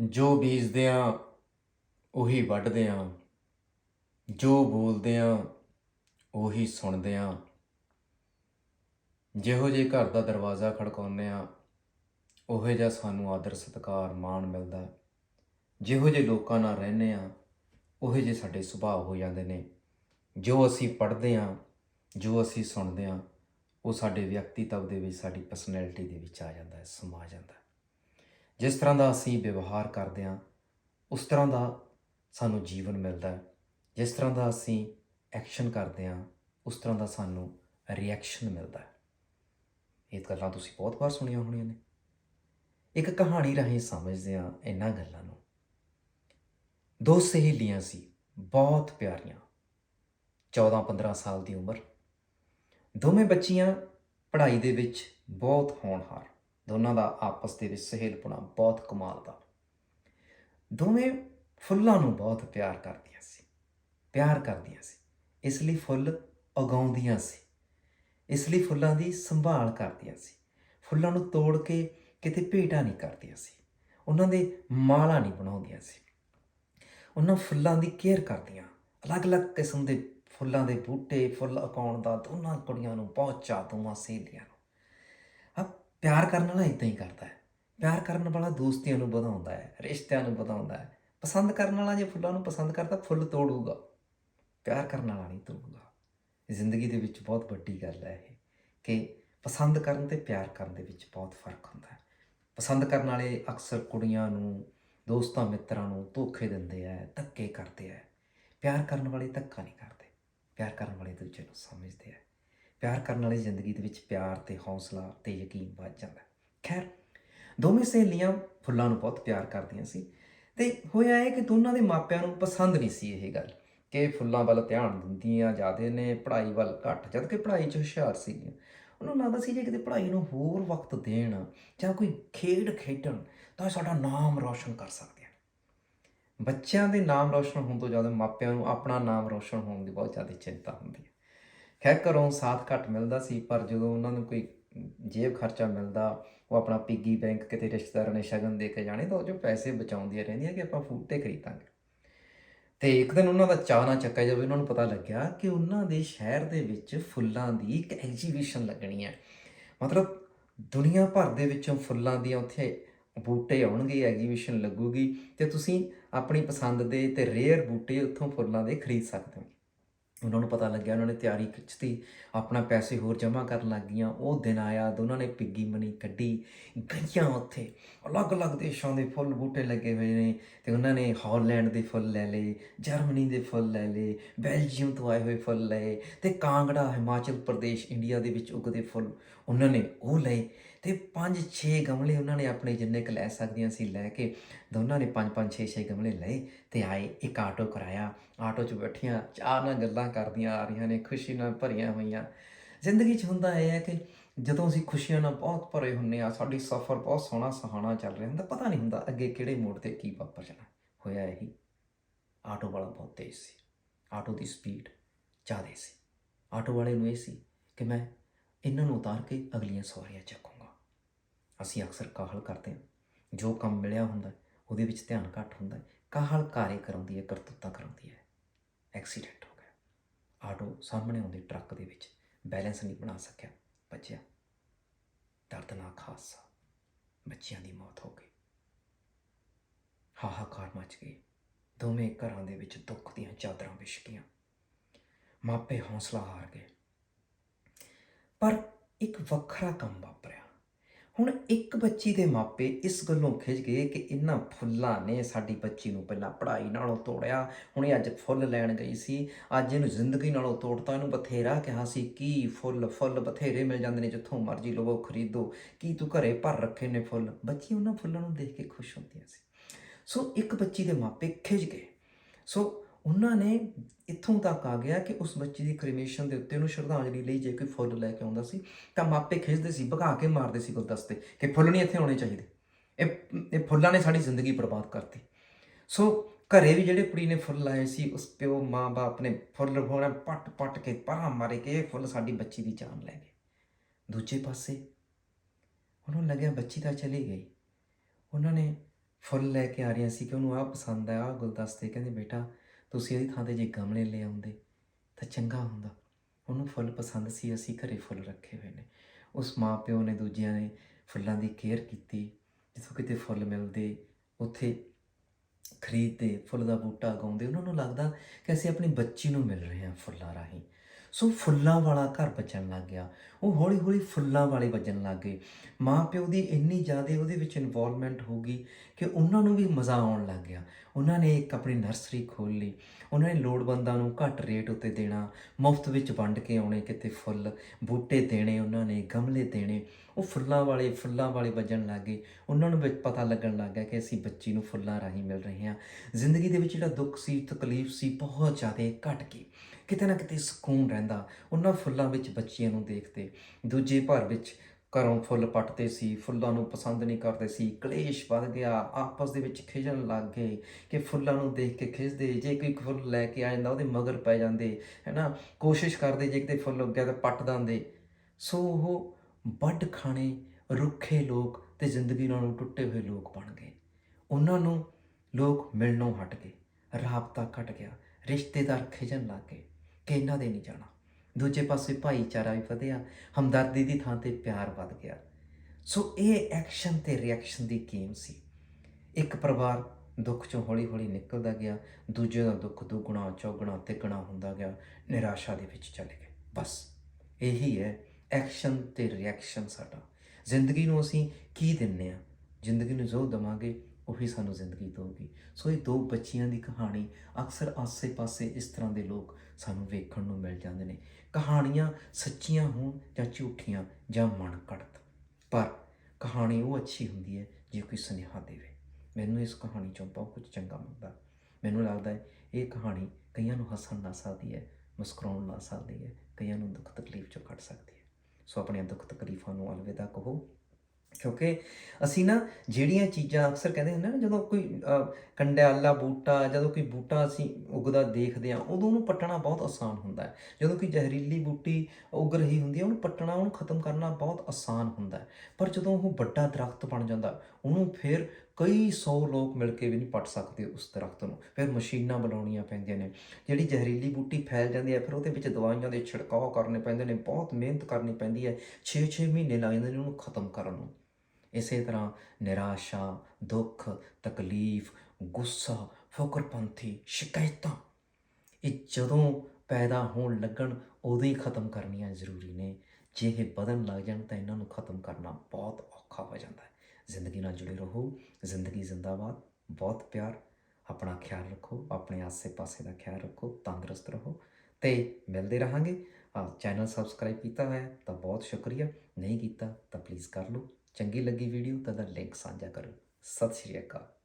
ਜੋ ਬੀਜਦੇ ਆ, ਉਹੀ ਵੱਢਦੇ ਆ। ਜੋ ਬੋਲਦੇ ਆ, ਉਹੀ ਸੁਣਦੇ ਆ। ਜਿਹੋ ਜੇ ਘਰ ਦਾ ਦਰਵਾਜ਼ਾ ਖੜਕਾਉਂਦੇ ਆ, ਉਹੋ ਜਿਹਾ ਸਾਨੂੰ ਆਦਰ, ਸਤਿਕਾਰ, ਮਾਣ ਮਿਲਦਾ ਜਿਹੋ ਜੇ ਲੋਕਾਂ ਨਾਲ ਰਹਿੰਦੇ ਆ, ਉਹੋ ਜਿਹੇ ਸਾਡੇ ਸੁਭਾਅ ਹੋ ਜਾਂਦੇ ਨੇ। ਜੋ ਅਸੀਂ ਪੜ੍ਹਦੇ ਆ, ਜੋ ਅਸੀਂ ਸੁਣਦੇ ਆ, ਉਹ ਸਾਡੇ ਵਿਅਕਤੀਤਵ ਦੇ ਵਿੱਚ, ਸਾਡੀ ਪਰਸਨੈਲਿਟੀ ਦੇ ਵਿੱਚ ਆ ਜਾਂਦਾ ਹੈ, ਸਮਾ ਜਾਂਦਾ ਹੈ। ਜਿਸ ਤਰ੍ਹਾਂ ਦਾ ਅਸੀਂ ਵਿਵਹਾਰ ਕਰਦੇ ਹਾਂ, ਉਸ ਤਰ੍ਹਾਂ ਦਾ ਸਾਨੂੰ ਜੀਵਨ ਮਿਲਦਾ ਹੈ। ਜਿਸ ਤਰ੍ਹਾਂ ਦਾ ਅਸੀਂ ਐਕਸ਼ਨ ਕਰਦੇ ਹਾਂ, ਉਸ ਤਰ੍ਹਾਂ ਦਾ ਸਾਨੂੰ ਰਿਐਕਸ਼ਨ ਮਿਲਦਾ ਹੈ। ਇਹ ਗੱਲਾਂ ਤੁਸੀਂ ਬਹੁਤ ਵਾਰ ਸੁਣੀਆਂ ਹੋਣੀਆਂ ਨੇ। ਇੱਕ ਕਹਾਣੀ ਰਾਹੀਂ ਸਮਝਦੇ ਹਾਂ ਇਹਨਾਂ ਗੱਲਾਂ ਨੂੰ। ਦੋ ਸਹੇਲੀਆਂ ਸੀ, ਬਹੁਤ ਪਿਆਰੀਆਂ। 14-15 ਸਾਲ ਦੀ ਉਮਰ। ਦੋਵੇਂ ਬੱਚੀਆਂ ਪੜ੍ਹਾਈ ਦੇ ਵਿੱਚ ਬਹੁਤ ਹੋਣਹਾਰ। ਦੋਨਾਂ ਦਾ ਆਪਸ ਦੇ ਵਿੱਚ ਸਹੇਲਪਣਾ ਬਹੁਤ ਕਮਾਲ ਦਾ। ਦੋਵੇਂ ਫੁੱਲਾਂ ਨੂੰ ਬਹੁਤ ਪਿਆਰ ਕਰਦੀਆਂ ਸੀ, ਪਿਆਰ ਕਰਦੀਆਂ ਸੀ। ਇਸ ਲਈ ਫੁੱਲ ਉਗਾਉਂਦੀਆਂ ਸੀ। ਇਸ ਲਈ ਫੁੱਲਾਂ ਦੀ ਸੰਭਾਲ ਕਰਦੀਆਂ ਸੀ। ਫੁੱਲਾਂ ਨੂੰ ਤੋੜ ਕੇ ਕਿਤੇ ਭੇਟਾ ਨਹੀਂ ਕਰਦੀਆਂ ਸੀ। ਉਹਨਾਂ ਦੇ ਮਾਲਾ ਨਹੀਂ ਬਣਾਉਂਦੀਆਂ ਸੀ। ਉਹਨਾਂ ਫੁੱਲਾਂ ਦੀ ਕੇਅਰ ਕਰਦੀਆਂ। ਅਲੱਗ-ਅਲੱਗ ਕਿਸਮ ਦੇ ਫੁੱਲਾਂ ਦੇ ਬੂਟੇ, ਫੁੱਲ ਉਗਾਉਣ ਦਾ ਦੋਨਾਂ ਕੁੜੀਆਂ ਨੂੰ ਬਹੁਤ ਚਾਅ, ਦੋਵਾਂ ਸਹੇਲੀਆਂ ਪਿਆਰ ਕਰਨ ਵਾਲਾ ਇਦਾਂ ਹੀ ਕਰਦਾ ਹੈ। ਪਿਆਰ ਕਰਨ ਵਾਲਾ ਦੋਸਤੀਆਂ ਨੂੰ ਵਧਾਉਂਦਾ ਹੈ, ਰਿਸ਼ਤਿਆਂ ਨੂੰ ਵਧਾਉਂਦਾ ਹੈ। ਪਸੰਦ ਕਰਨ ਵਾਲਾ ਜੇ ਫੁੱਲਾਂ ਨੂੰ ਪਸੰਦ ਕਰਦਾ, ਫੁੱਲ ਤੋੜੂਗਾ। ਪਿਆਰ ਕਰਨ ਵਾਲਾ ਨਹੀਂ ਤੋੜੂਗਾ। ਜ਼ਿੰਦਗੀ ਦੇ ਵਿੱਚ ਬਹੁਤ ਵੱਡੀ ਗੱਲ ਹੈ ਇਹ ਕਿ ਪਸੰਦ ਕਰਨ ਤੇ ਪਿਆਰ ਕਰਨ ਦੇ ਵਿੱਚ ਬਹੁਤ ਫ਼ਰਕ ਹੁੰਦਾ ਹੈ। ਪਸੰਦ ਕਰਨ ਵਾਲੇ ਅਕਸਰ ਕੁੜੀਆਂ ਨੂੰ, ਦੋਸਤਾਂ, ਮਿੱਤਰਾਂ ਨੂੰ ਧੋਖੇ ਦਿੰਦੇ ਆ, ਧੱਕੇ ਕਰਦੇ ਆ। ਪਿਆਰ ਕਰਨ ਵਾਲੇ ਧੱਕਾ ਨਹੀਂ ਕਰਦੇ। ਪਿਆਰ ਕਰਨ ਵਾਲੇ ਦੂਜੇ ਨੂੰ ਸਮਝਦੇ ਆ। ਪਿਆਰ ਕਰਨ ਵਾਲੀ ਜ਼ਿੰਦਗੀ ਦੇ ਵਿੱਚ ਪਿਆਰ ਤੇ ਹੌਸਲਾ ਤੇ ਯਕੀਨ ਵੱਧ ਜਾਂਦਾ ਖੈਰ, ਦੋਵੇਂ ਸਹੇਲੀਆਂ ਫੁੱਲਾਂ ਨੂੰ ਬਹੁਤ ਪਿਆਰ ਕਰਦੀਆਂ ਸੀ ਤੇ ਹੋਇਆ ਇਹ ਕਿ ਦੋਨਾਂ ਦੇ ਮਾਪਿਆਂ ਨੂੰ ਪਸੰਦ ਨਹੀਂ ਸੀ ਇਹ ਗੱਲ ਕਿ ਫੁੱਲਾਂ ਵੱਲ ਧਿਆਨ ਦਿੰਦੀਆਂ, ਜ਼ਿਆਦੇ ਨੇ ਪੜ੍ਹਾਈ ਵੱਲ ਘੱਟ, ਜਦ ਕਿ ਪੜ੍ਹਾਈ 'ਚ ਹੁਸ਼ਿਆਰ ਸੀਗੀਆਂ। ਉਹਨੂੰ ਲੱਗਦਾ ਸੀ ਜੇ ਕਿਤੇ ਪੜ੍ਹਾਈ ਨੂੰ ਹੋਰ ਵਕਤ ਦੇਣ ਜਾਂ ਕੋਈ ਖੇਡ ਖੇਡਣ, ਤਾਂ ਸਾਡਾ ਨਾਮ ਰੌਸ਼ਨ ਕਰ ਸਕਦੇ ਹਨ ਬੱਚਿਆਂ ਦੇ ਨਾਮ ਰੌਸ਼ਨ ਹੋਣ ਤੋਂ ਜ਼ਿਆਦਾ ਮਾਪਿਆਂ ਨੂੰ ਆਪਣਾ ਨਾਮ ਰੌਸ਼ਨ ਹੋਣ ਦੀ ਬਹੁਤ ਜ਼ਿਆਦਾ ਚਿੰਤਾ ਹੁੰਦੀ ਹੈ। ਖੈਰ ਘਰੋਂ ਸਾਥ ਘੱਟ ਮਿਲਦਾ ਸੀ, ਪਰ ਜਦੋਂ ਉਹਨਾਂ ਨੂੰ ਕੋਈ ਜੇਬ ਖਰਚਾ ਮਿਲਦਾ, ਉਹ ਆਪਣਾ ਪਿੱਗੀ ਬੈਂਕ ਕਿਤੇ ਰਿਸ਼ਤੇਦਾਰਾਂ ਨੇ ਸ਼ਗਨ ਦੇ ਕੇ ਜਾਣੇ, ਤਾਂ ਉਹ ਜੋ ਪੈਸੇ ਬਚਾਉਂਦੀਆਂ ਰਹਿੰਦੀਆਂ ਕਿ ਆਪਾਂ ਫੂਟੇ ਖਰੀਦਾਂਗੇ। ਤੇ ਇੱਕ ਦਿਨ ਉਹਨਾਂ ਦਾ ਚਾਅ ਨਾ ਚੱਕਿਆ ਜਾਵੇ ਉਹਨਾਂ ਨੂੰ ਪਤਾ ਲੱਗਿਆ ਕਿ ਉਹਨਾਂ ਦੇ ਸ਼ਹਿਰ ਦੇ ਵਿੱਚ ਫੁੱਲਾਂ ਦੀ ਇੱਕ ਐਗਜੀਬਿਸ਼ਨ ਲੱਗਣੀ ਹੈ। ਮਤਲਬ ਦੁਨੀਆ ਭਰ ਦੇ ਵਿੱਚੋਂ ਫੁੱਲਾਂ ਦੀਆਂ ਉੱਥੇ ਬੂਟੇ ਆਉਣਗੇ ਐਗਜੀਬਿਸ਼ਨ ਲੱਗੂਗੀ, ਤੇ ਤੁਸੀਂ ਆਪਣੀ ਪਸੰਦ ਦੇ ਤੇ ਰੇਅਰ ਬੂਟੇ ਉੱਥੋਂ ਫੁੱਲਾਂ ਦੇ ਖਰੀਦ ਸਕਦੇ ਹੋ। ਉਹਨਾਂ ਨੂੰ ਪਤਾ ਲੱਗਿਆ, ਉਹਨਾਂ ਨੇ ਤਿਆਰੀ ਖਿੱਚਤੀ, ਆਪਣਾ ਪੈਸੇ ਹੋਰ ਜਮ੍ਹਾਂ ਕਰਨ ਲੱਗ ਗਈਆਂ। ਉਹ ਦਿਨ ਆਇਆ ਦੋਨਾਂ ਨੇ ਪਿੱਗੀ ਮਨੀ ਕੱਢੀ, ਗਈਆਂ ਉੱਥੇ। ਅਲੱਗ-ਅਲੱਗ ਦੇਸ਼ਾਂ ਦੇ ਫੁੱਲ ਬੂਟੇ ਲੱਗੇ ਹੋਏ ਨੇ ਤੇ ਉਹਨਾਂ ਨੇ ਹਾਲੈਂਡ ਦੇ ਫੁੱਲ ਲੈ ਲਏ, ਜਰਮਨੀ ਦੇ ਫੁੱਲ ਲੈ ਲਏ, ਬੈਲਜੀਅਮ ਤੋਂ ਆਏ ਹੋਏ ਫੁੱਲ ਲਏ ਤੇ ਕਾਂਗੜਾ, ਹਿਮਾਚਲ ਪ੍ਰਦੇਸ਼, ਇੰਡੀਆ ਦੇ ਵਿੱਚ ਉਗਦੇ ਫੁੱਲ। ਉਹਨਾਂ ਨੇ ਉਹ ਲਏ ਤੇ 5-6 ਗਮਲੇ ਉਹਨਾਂ ਨੇ ਆਪਣੇ ਜਿੰਨੇ ਕ ਲੈ ਸਕਦੀਆਂ ਸੀ ਲੈ ਕੇ ਦੋਨਾਂ ਨੇ 5-5 6-6 ਗਮਲੇ ਲਏ ਤੇ ਆਏ ਇੱਕ ਆਟੋ ਕਰਾਇਆ। ਆਟੋ 'ਚ ਬੈਠੀਆਂ, ਚਾਹ ਨਾਲ ਗੱਲਾਂ ਕਰਦੀਆਂ, ਆ ਰਹੀਆਂ ਨੇ, ਖੁਸ਼ੀ ਨਾਲ ਭਰੀਆਂ ਹੋਈਆਂ। ਜ਼ਿੰਦਗੀ 'ਚ ਹੁੰਦਾ ਇਹ ਹੈ ਕਿ ਜਦੋਂ ਅਸੀਂ ਖੁਸ਼ੀਆਂ ਨਾਲ ਬਹੁਤ ਭਰੇ ਹੁੰਨੇ ਆ ਸਾਡੀ ਸਫ਼ਰ ਬਹੁਤ ਸੋਹਣਾ ਸਹਾਣਾ ਚੱਲ ਰਿਹਾ ਹੁੰਦਾ, ਪਤਾ ਨਹੀਂ ਹੁੰਦਾ ਅੱਗੇ ਕਿਹੜੇ ਮੋੜ ਤੇ ਕੀ ਵਾਪਰ ਜਾਣਾ ਹੋਇਆ ਇਹੀ ਆਟੋ ਵਾਲਾ ਬਹੁਤ ਤੇਜ਼ ਸੀ। ਆਟੋ ਦੀ ਸਪੀਡ ਜ਼ਿਆਦਾ ਸੀ। ਆਟੋ ਵਾਲੇ ਨੂੰ ਇਹ ਸੀ ਕਿ ਮੈਂ ਇਹਨਾਂ ਨੂੰ ਉਤਾਰ ਕੇ ਅਗਲੀਆਂ ਸਵਾਰੀਆਂ ਚੱਕੂੰਗਾ। ਅਸੀਂ ਅਕਸਰ ਕਾਹਲ ਕਰਦੇ ਹਾਂ। ਜੋ ਕੰਮ ਮਿਲਿਆ ਹੁੰਦਾ, ਉਹਦੇ ਵਿੱਚ ਧਿਆਨ ਘੱਟ ਹੁੰਦਾ ਹੈ। ਕਾਹਲ ਕਾਰੇ ਕਰਾਉਂਦੀ ਹੈ, ਕਰਤੂਤਾਂ ਕਰਾਉਂਦੀ ਹੈ। ਐਕਸੀਡੈਂਟ ਹੋ ਗਿਆ। ਆਟੋ ਸਾਹਮਣੇ ਆਉਂਦੇ ਟਰੱਕ ਦੇ ਵਿੱਚ ਬੈਲੈਂਸ ਨਹੀਂ ਬਣਾ ਸਕਿਆ। ਬੱਚਿਆ, ਦਰਦਨਾਕ ਹਾਦਸਾ। ਬੱਚਿਆਂ ਦੀ ਮੌਤ ਹੋ ਗਈ। ਹਾਹਾਕਾਰ ਮਚ ਗਈ। ਦੋਵੇਂ ਘਰਾਂ ਦੇ ਵਿੱਚ ਦੁੱਖ ਦੀਆਂ ਚਾਦਰਾਂ ਵਿਛ ਗਈਆਂ। ਮਾਪੇ ਹੌਸਲਾ ਹਾਰ ਗਏ। ਪਰ ਇੱਕ ਵੱਖਰਾ ਕੰਮ ਵਾਪਰਿਆ। ਹੁਣ ਇੱਕ ਬੱਚੀ ਦੇ ਮਾਪੇ ਇਸ ਗੱਲੋਂ ਖਿੱਚ ਗਏ ਕਿ ਇਹਨਾਂ ਫੁੱਲਾਂ ਨੇ ਸਾਡੀ ਬੱਚੀ ਨੂੰ ਪਹਿਲਾਂ ਪੜ੍ਹਾਈ ਨਾਲੋਂ ਤੋੜਿਆ, ਹੁਣ ਇਹ ਅੱਜ ਫੁੱਲ ਲੈਣ ਗਈ ਸੀ। ਅੱਜ ਇਹਨੂੰ ਜ਼ਿੰਦਗੀ ਨਾਲੋਂ ਤੋੜਤਾ, ਇਹਨੂੰ ਬਥੇਰਾ ਕਿਹਾ ਸੀ, ਕੀ ਫੁੱਲ ਫੁੱਲ ਬਥੇਰੇ ਮਿਲ ਜਾਂਦੇ ਨੇ, ਜਿੱਥੋਂ ਮਰਜ਼ੀ ਲਵੋ, ਖਰੀਦੋ, ਕੀ ਤੂੰ ਘਰੇ ਭਰ ਰੱਖੇ ਨੇ ਫੁੱਲ? ਬੱਚੀ ਉਹਨਾਂ ਫੁੱਲਾਂ ਨੂੰ ਦੇਖ ਕੇ ਖੁਸ਼ ਹੁੰਦੀਆਂ ਸੀ। ਸੋ ਇੱਕ ਬੱਚੀ ਦੇ ਮਾਪੇ ਖਿੱਚ ਗਏ। ਸੋ ਉਹਨਾਂ ਨੇ ਇੱਥੋਂ ਤੱਕ ਆ ਗਿਆ ਕਿ ਉਸ ਬੱਚੀ ਦੀ ਕ੍ਰਿਮੇਸ਼ਨ ਦੇ ਉੱਤੇ ਉਹਨੂੰ ਸ਼ਰਧਾਂਜਲੀ ਲਈ ਜੇ ਕੋਈ ਫੁੱਲ ਲੈ ਕੇ ਆਉਂਦਾ ਸੀ, ਤਾਂ ਮਾਪੇ ਖਿੱਚਦੇ ਸੀ, ਭਗਾ ਕੇ ਮਾਰਦੇ ਸੀ ਗੁਲਦਸਤੇ ਕਿ ਫੁੱਲ ਨਹੀਂ ਇੱਥੇ ਹੋਣੇ ਚਾਹੀਦੇ। ਇਹ ਇਹ ਫੁੱਲਾਂ ਨੇ ਸਾਡੀ ਜ਼ਿੰਦਗੀ ਬਰਬਾਦ ਕਰਤੀ। ਸੋ ਘਰੇ ਵੀ ਜਿਹੜੇ ਕੁੜੀ ਨੇ ਫੁੱਲ ਲਾਏ ਸੀ, ਉਸ ਪਿਓ ਮਾਂ-ਬਾਪ ਨੇ ਫੁੱਲ ਹੋਣਾ ਪੱਟ ਪੱਟ ਕੇ ਪਰਾਂ ਮਾਰੇ ਕਿ ਇਹ ਫੁੱਲ ਸਾਡੀ ਬੱਚੀ ਦੀ ਜਾਨ ਲੈ ਗਏ। ਦੂਜੇ ਪਾਸੇ ਉਹਨੂੰ ਲੱਗਿਆ ਬੱਚੀ ਤਾਂ ਚਲੀ ਗਈ। ਉਹਨਾਂ ਨੇ ਫੁੱਲ ਲੈ ਕੇ ਆ ਰਹੀਆਂ ਸੀ ਕਿ ਉਹਨੂੰ ਆਹ ਪਸੰਦ ਆ, ਆਹ ਗੁਲਦਸਤੇ। ਕਹਿੰਦੇ, ਬੇਟਾ ਤੁਸੀਂ ਇਹਦੀ ਥਾਂ ਤੇ ਜੇ ਗਮਲੇ ਲੈ ਆਉਂਦੇ, ਤਾਂ ਚੰਗਾ ਹੁੰਦਾ। ਉਹਨੂੰ ਫੁੱਲ ਪਸੰਦ ਸੀ, ਅਸੀਂ ਘਰੇ ਫੁੱਲ ਰੱਖੇ ਹੋਏ ਨੇ। ਉਸ ਮਾਂ ਪਿਓ ਨੇ ਦੂਜਿਆਂ ਨੇ ਫੁੱਲਾਂ ਦੀ ਕੇਅਰ ਕੀਤੀ। ਜਿੱਥੋਂ ਕਿਤੇ ਫੁੱਲ ਮਿਲਦੇ, ਉੱਥੇ ਖਰੀਦਦੇ, ਫੁੱਲ ਦਾ ਬੂਟਾ ਉਗਾਉਂਦੇ। ਉਹਨਾਂ ਨੂੰ ਲੱਗਦਾ ਕਿ ਅਸੀਂ ਆਪਣੀ ਬੱਚੀ ਨੂੰ ਮਿਲ ਰਹੇ ਹਾਂ ਫੁੱਲਾਂ ਰਾਹੀਂ। ਸੋ ਫੁੱਲਾਂ ਵਾਲਾ ਘਰ ਬਚਣ ਲੱਗ ਗਿਆ। ਉਹ ਹੌਲੀ ਹੌਲੀ ਫੁੱਲਾਂ ਵਾਲੇ ਵੱਜਣ ਲੱਗ ਗਏ। ਮਾਂ ਪਿਓ ਦੀ ਇੰਨੀ ਜ਼ਿਆਦਾ ਉਹਦੇ ਵਿੱਚ ਇਨਵੋਲਵਮੈਂਟ ਹੋ ਗਈ ਕਿ ਉਹਨਾਂ ਨੂੰ ਵੀ ਮਜ਼ਾ ਆਉਣ ਲੱਗ ਗਿਆ। ਉਹਨਾਂ ਨੇ ਇੱਕ ਆਪਣੀ ਨਰਸਰੀ ਖੋਲ ਲਈ। ਉਹਨਾਂ ਨੇ ਲੋੜਵੰਦਾਂ ਨੂੰ ਘੱਟ ਰੇਟ ਉੱਤੇ ਦੇਣਾ, ਮੁਫਤ ਵਿੱਚ ਵੰਡ ਕੇ ਆਉਣੇ ਕਿਤੇ ਫੁੱਲ, ਬੂਟੇ ਦੇਣੇ ਉਹਨਾਂ ਨੇ, ਗਮਲੇ ਦੇਣੇ। ਉਹ ਫੁੱਲਾਂ ਵਾਲੇ ਫੁੱਲਾਂ ਵਾਲੇ ਵੱਜਣ ਲੱਗ ਗਏ। ਉਹਨਾਂ ਨੂੰ ਵਿੱਚ ਪਤਾ ਲੱਗਣ ਲੱਗ ਗਿਆ ਕਿ ਅਸੀਂ ਬੱਚੀ ਨੂੰ ਫੁੱਲਾਂ ਰਾਹੀਂ ਮਿਲ ਰਹੇ ਹਾਂ। ਜ਼ਿੰਦਗੀ ਦੇ ਵਿੱਚ ਜਿਹੜਾ ਦੁੱਖ ਸੀ, ਤਕਲੀਫ ਸੀ ਬਹੁਤ ਜ਼ਿਆਦਾ ਘਟ ਗਈ। ਕਿਤੇ ਨਾ ਕਿਤੇ ਸਕੂਨ ਰਹਿੰਦਾ। ਉਹਨਾਂ ਫੁੱਲਾਂ ਵਿੱਚ ਬੱਚਿਆਂ ਨੂੰ ਦੇਖਦੇ। ਦੂਜੇ ਭਰ ਵਿੱਚ ਘਰੋਂ ਫੁੱਲ ਪੱਟਦੇ ਸੀ। ਫੁੱਲਾਂ ਨੂੰ ਪਸੰਦ ਨਹੀਂ ਕਰਦੇ ਸੀ। ਕਲੇਸ਼ ਵੱਧ ਗਿਆ। ਆਪਸ ਦੇ ਵਿੱਚ ਖਿਜਣ ਲੱਗ ਗਏ ਕਿ ਫੁੱਲਾਂ ਨੂੰ ਦੇਖ ਕੇ ਖਿਜਦੇ ਜੇ ਕੋਈ ਫੁੱਲ ਲੈ ਕੇ ਆ ਜਾਂਦਾ, ਉਹਦੇ ਮਗਰ ਪੈ ਜਾਂਦੇ, ਹੈਨਾ? ਕੋਸ਼ਿਸ਼ ਕਰਦੇ ਜੇ ਕਿਤੇ ਫੁੱਲ ਉੱਗਿਆ ਤਾਂ ਪੱਟ ਦਿੰਦੇ। ਸੋ ਉਹ ਵੱਡ ਖਾਣੇ, ਰੁੱਖੇ ਲੋਕ ਤੇ ਜ਼ਿੰਦਗੀ ਨਾਲੋਂ ਟੁੱਟੇ ਹੋਏ ਲੋਕ ਬਣ ਗਏ। ਉਹਨਾਂ ਨੂੰ ਲੋਕ ਮਿਲਣੋਂ ਹਟ ਗਏ। ਰਾਬਤਾ ਘਟ ਗਿਆ। ਰਿਸ਼ਤੇਦਾਰ ਖਿਜਣ ਲੱਗ ਗਏ। ਕਿ ਇਹਨਾਂ ਦੇ ਨਹੀਂ ਜਾਣਾ। ਦੂਜੇ ਪਾਸੇ ਭਾਈਚਾਰਾ ਵੀ ਵਧਿਆ, ਹਮਦਰਦੀ ਦੀ ਥਾਂ ਤੇ ਪਿਆਰ ਵੱਧ ਗਿਆ। ਸੋ ਇਹ ਐਕਸ਼ਨ ਤੇ ਰਿਐਕਸ਼ਨ ਦੀ ਗੇਮ ਸੀ। ਇੱਕ ਪਰਿਵਾਰ ਦੁੱਖ ਚੋਂ ਹੌਲੀ-ਹੌਲੀ ਨਿਕਲਦਾ ਗਿਆ, ਦੂਜੇ ਦਾ ਦੁੱਖ ਦੁੱਗਣਾ, ਚੌਗਣਾ ਤਿੱਗਣਾ ਹੁੰਦਾ ਗਿਆ, ਨਿਰਾਸ਼ਾ ਦੇ ਵਿੱਚ ਚਲੇ ਗਏ। ਬਸ, ਇਹੀ ਹੈ ਐਕਸ਼ਨ ਤੇ ਰਿਐਕਸ਼ਨ ਸਾਡਾ। ਜ਼ਿੰਦਗੀ ਨੂੰ ਅਸੀਂ ਕੀ ਦਿੰਨੇ ਆ? ਜ਼ਿੰਦਗੀ ਨੂੰ ਜੋ ਦਵਾਂਗੇ ਉਹੀ ਸਾਨੂੰ ਜ਼ਿੰਦਗੀ ਦੇਊਗੀ। ਸੋ ਇਹ ਦੋ ਬੱਚੀਆਂ ਦੀ ਕਹਾਣੀ ਅਕਸਰ ਆਸੇ-ਪਾਸੇ ਇਸ ਤਰ੍ਹਾਂ ਦੇ ਲੋਕ ਸਾਨੂੰ ਵੇਖਣ ਨੂੰ ਮਿਲ ਜਾਂਦੇ ਨੇ। ਕਹਾਣੀਆਂ ਸੱਚੀਆਂ ਹੋਣ ਜਾਂ ਝੂਠੀਆਂ ਜਾਂ ਮਨ ਘੜਤ। ਪਰ ਕਹਾਣੀ ਉਹ ਅੱਛੀ ਹੁੰਦੀ ਹੈ ਜੇ ਕੋਈ ਸੁਨੇਹਾ ਦੇਵੇ। ਮੈਨੂੰ ਇਸ ਕਹਾਣੀ ਚੋਂ ਬਹੁਤ ਕੁਝ ਚੰਗਾ ਮਿਲਦਾ। ਮੈਨੂੰ ਲੱਗਦਾ ਹੈ ਇਹ ਕਹਾਣੀ ਕਈਆਂ ਨੂੰ ਹੱਸਣ ਲਾ ਸਕਦੀ ਹੈ, ਮੁਸਕਰਾਉਣ ਲਾ ਸਕਦੀ ਹੈ, ਕਈਆਂ ਨੂੰ ਦੁੱਖ ਤਕਲੀਫ ਚੋਂ ਕੱਢ ਸਕਦੀ ਹੈ। ਸੋ ਆਪਣੀਆਂ ਦੁੱਖ ਤਕਲੀਫਾਂ ਨੂੰ ਅਲਵਿਦਾ ਕਹੋ। ਕਿਉਂਕਿ ਅਸੀਂ ਨਾ ਜਿਹੜੀਆਂ ਚੀਜ਼ਾਂ ਅਕਸਰ ਕਹਿੰਦੇ ਹੁੰਦੇ ਨਾ, ਜਦੋਂ ਕੋਈ ਕੰਡਿਆਲਾ ਬੂਟਾ, ਜਦੋਂ ਕੋਈ ਬੂਟਾ ਅਸੀਂ ਉਗਦਾ ਦੇਖਦੇ ਆ ਉਦੋਂ ਉਹਨੂੰ ਪੱਟਣਾ ਬਹੁਤ ਆਸਾਨ ਹੁੰਦਾ ਹੈ। ਜਦੋਂ ਕੋਈ ਜ਼ਹਿਰੀਲੀ ਬੂਟੀ ਉਗ ਰਹੀ ਹੁੰਦੀ ਹੈ, ਉਹਨੂੰ ਪੱਟਣਾ, ਉਹਨੂੰ ਖਤਮ ਕਰਨਾ ਬਹੁਤ ਆਸਾਨ ਹੁੰਦਾ ਹੈ। ਪਰ ਜਦੋਂ ਉਹ ਵੱਡਾ ਦਰਖਤ ਬਣ ਜਾਂਦਾ, ਉਹਨੂੰ ਫਿਰ ਕਈ ਸੌ ਲੋਕ ਮਿਲ ਕੇ ਵੀ ਨਹੀਂ ਪੱਟ ਸਕਦੇ ਉਸ ਦਰਖਤ ਨੂੰ। ਫਿਰ ਮਸ਼ੀਨਾਂ ਬਣਾਉਣੀਆਂ ਪੈਂਦੀਆਂ ਨੇ। ਜਿਹੜੀ ਜ਼ਹਿਰੀਲੀ ਬੂਟੀ ਫੈਲ ਜਾਂਦੀ ਹੈ, ਫਿਰ ਉਹਦੇ ਵਿੱਚ ਦਵਾਈਆਂ ਦੇ ਛਿੜਕਾਅ ਕਰਨੇ ਪੈਂਦੇ ਨੇ, ਬਹੁਤ ਮਿਹਨਤ ਕਰਨੀ ਪੈਂਦੀ ਹੈ। 6-6 ਮਹੀਨੇ ਲੱਗ ਜਾਂਦੇ ਨੇ ਉਹਨੂੰ ਖਤਮ ਕਰਨ ਨੂੰ। ਇਸੇ ਤਰ੍ਹਾਂ ਨਿਰਾਸ਼ਾ, ਦੁੱਖ, ਤਕਲੀਫ, ਗੁੱਸਾ, ਫੋਕਰਪੰਥੀ, ਸ਼ਿਕਾਇਤਾਂ, ਇਹ ਜਦੋਂ ਪੈਦਾ ਹੋਣ ਲੱਗਣ, ਉਦੋਂ ਹੀ ਖਤਮ ਕਰਨੀਆਂ ਜ਼ਰੂਰੀ ਨੇ। ਜੇ ਇਹ ਵਧਣ ਲੱਗ ਜਾਣ ਤਾਂ ਇਹਨਾਂ ਨੂੰ ਖਤਮ ਕਰਨਾ ਬਹੁਤ ਔਖਾ ਹੋ ਜਾਂਦਾ ਹੈ। ਜ਼ਿੰਦਗੀ ਨਾਲ ਜੁੜੇ ਰਹੋ। ਜ਼ਿੰਦਗੀ ਜ਼ਿੰਦਾਬਾਦ। ਬਹੁਤ ਪਿਆਰ। ਆਪਣਾ ਖਿਆਲ ਰੱਖੋ। ਆਪਣੇ ਆਸੇ-ਪਾਸੇ ਦਾ ਖਿਆਲ ਰੱਖੋ। ਤੰਦਰੁਸਤ ਰਹੋ। ਤੇ ਮਿਲਦੇ ਰਹਾਂਗੇ। ਚੈਨਲ ਸਬਸਕ੍ਰਾਈਬ ਕੀਤਾ ਹੋਇਆ ਹੈ ਤਾਂ ਬਹੁਤ ਸ਼ੁਕਰੀਆ। ਨਹੀਂ ਕੀਤਾ ਤਾਂ ਪਲੀਜ਼ ਕਰ ਲਓ। ਚੰਗੀ ਲੱਗੀ ਵੀਡੀਓ ਤਾਂ ਦਾ ਲਿੰਕ ਸਾਂਝਾ ਕਰੋ। ਸਤਿ ਸ਼੍ਰੀ ਅਕਾਲ।